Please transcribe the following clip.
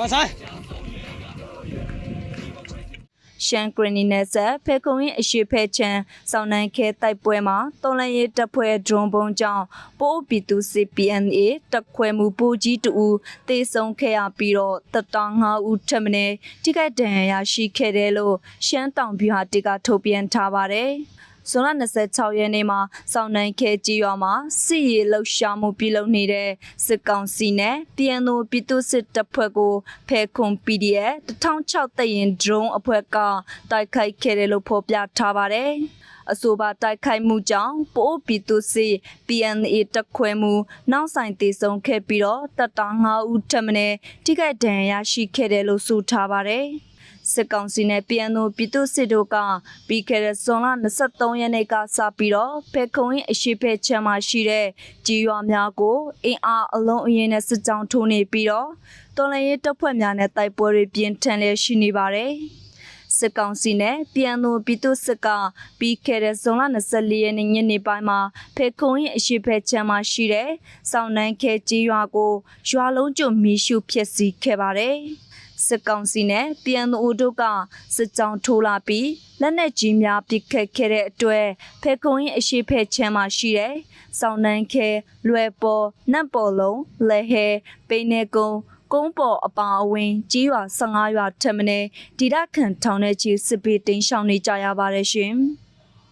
ဆောဆိုင်ရှန်ဂရနီနယ်ဆက်ဖေခုံရင်အရှိဖဲချန်စောင်းနိုင်ခဲတိုက်ပွဲမှာတော်လန်ရေးတပ်ဖွဲ့ဒရုန်းပုံကြောင့်ပိုးပီတူ CPNA တပ်ခွဲမှုပူကြီးတူတေဆုံးခဲ့ရပြီးတော့တပ်သား9ဦးထပ်မံထိခိုက်ဒဏ်ရာရရှိခဲ့တယ်လို့ရှမ်းတောင်ဗျူဟာတီကထုတ်ပြန်ထားပါတယ်။ ဇွန်လ26ရက်နေ့မှာစောင်းနိုင်ခဲကြီးရွာမှာစစ်ရေးလှုပ်ရှားမှုပြုလုပ်နေတဲ့စစ်ကောင်စီနဲ့ PNO ပြည်သူစစ်တပ်ဖွဲ့ကိုဖဲခွန် PDF 1006တရင် drone အဖွဲ့ကတိုက်ခိုက်ခဲ့တယ်လို့ဖော်ပြထားပါတယ်။အဆိုပါတိုက်ခိုက်မှုကြောင့်ပိုးပီတူစီ PNA တက်ခွဲမှုနောက်ဆိုင်တည်ဆုံခဲ့ပြီးတော့တပ်သား9ဦးထပ်မံထိခိုက်ဒဏ်ရာရရှိခဲ့တယ်လို့ဆိုထားပါတယ်။ စစ်ကောင်စီနဲ့ PNO ပြည်သူစစ်တို့ကပြီးခဲ့တဲ့ဇွန်လ23ရက်နေ့ကစပြီးတော့ဖေခုံရင်အရှိဖဲချမ်းမှာရှိတဲ့ကြီးရွာများကိုအင်အားအလုံးအရင်နဲ့စစ်ကြောင်းထိုးနေပြီးတော့တော်လန်ရေးတပ်ဖွဲ့များနဲ့တိုက်ပွဲတွေပြင်းထန်လျက်ရှိနေပါတယ်။စစ်ကောင်စီနဲ့ပြန်သူပြည်သူစစ်ကပြီးခဲ့တဲ့ဇွန်လ24ရက်နေ့ညနေပိုင်းမှာဖေခုံရင်အရှိဖဲချမ်းမှာရှိတဲ့စောင်းနှန်းခဲကြီးရွာကိုရွာလုံးကျွမီးရှုဖျက်ဆီးခဲ့ပါတယ်။ စစ်ကောင်စီနဲ့ပြန်သူတို့ကစစ်ကြောင်းထိုးလာပြီးလက်နက်ကြီးများပစ်ခတ်ခဲ့တဲ့အတွက်ဖေခုံရင်အရှိဖဲချမ်းမှာရှိတဲ့စောင်းနှန်းခဲလွယ်ပေါ်နတ်ပေါ်လုံးလဲဟဲပိနေကုန်းကုန်းပေါ်အပါအဝင်ကြီးရွာ15ရွာထက်မင်းဒီဒခံထောင်တဲ့ချီစစ်ပေးတင်းရှောင်နေကြရပါတယ်ရှင်။